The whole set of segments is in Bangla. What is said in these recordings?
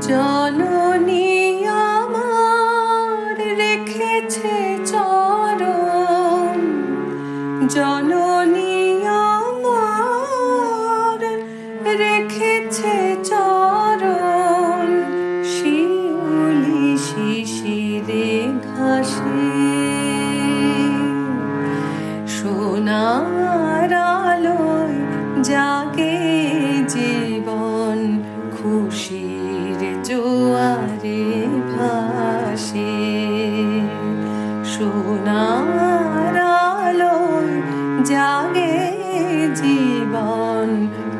জননী আমার রেখেছে চরণ। জননী রেখেছে চরণ। শিউলি শিশিরে ঘাসে। সোনার আলোয় জাগে সোনার আলোয় জাগে জীবন,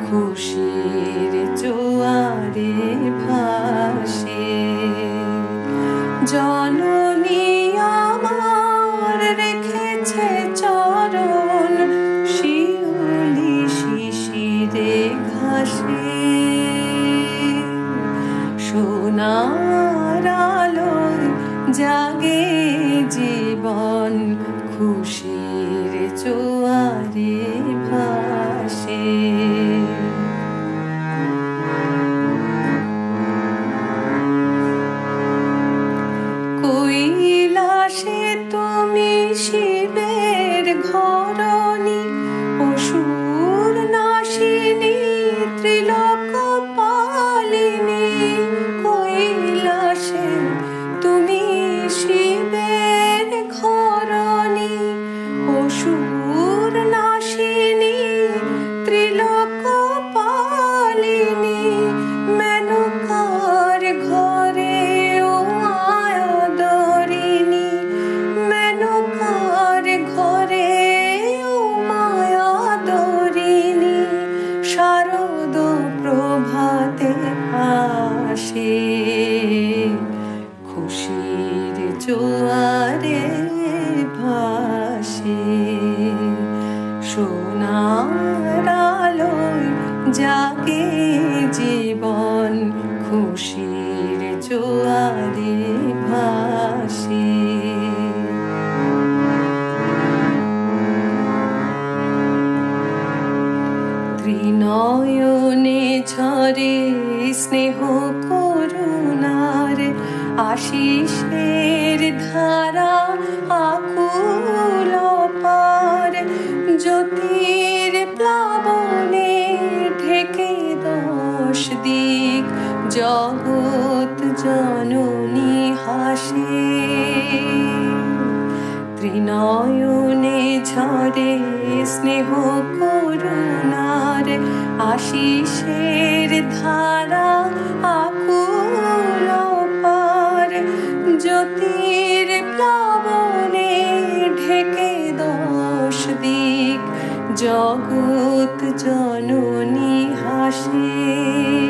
খুশির জোয়ারে ভাসে। জননী আমার রেখেছে চরণ, শিউলি শিশিরে ঘাসে। সোনার আলোয় জাগে খুশির জোয়ারে ভাসে। কৈলাসে তুমি শিবের ভাসে সোনার আলোয় জাগে জীবন, খুশির জোয়ারে ভাসে। ত্রিনয়নে ঝরে স্নেহ করুণার আশিসের ধারা আকুল জ্যোতির প্লাবনে ঢেকে দোষ দিক জগৎ জননী হাসে। ত্রিনয়নে ঝরে স্নেহ করুণার আশিসের ধারা আকুল জগৎ জননী হাসে।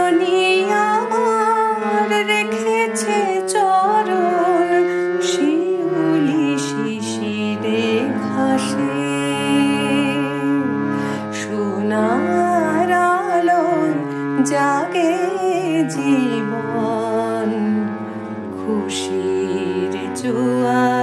জাগে জীবন খুশির জোয়ার।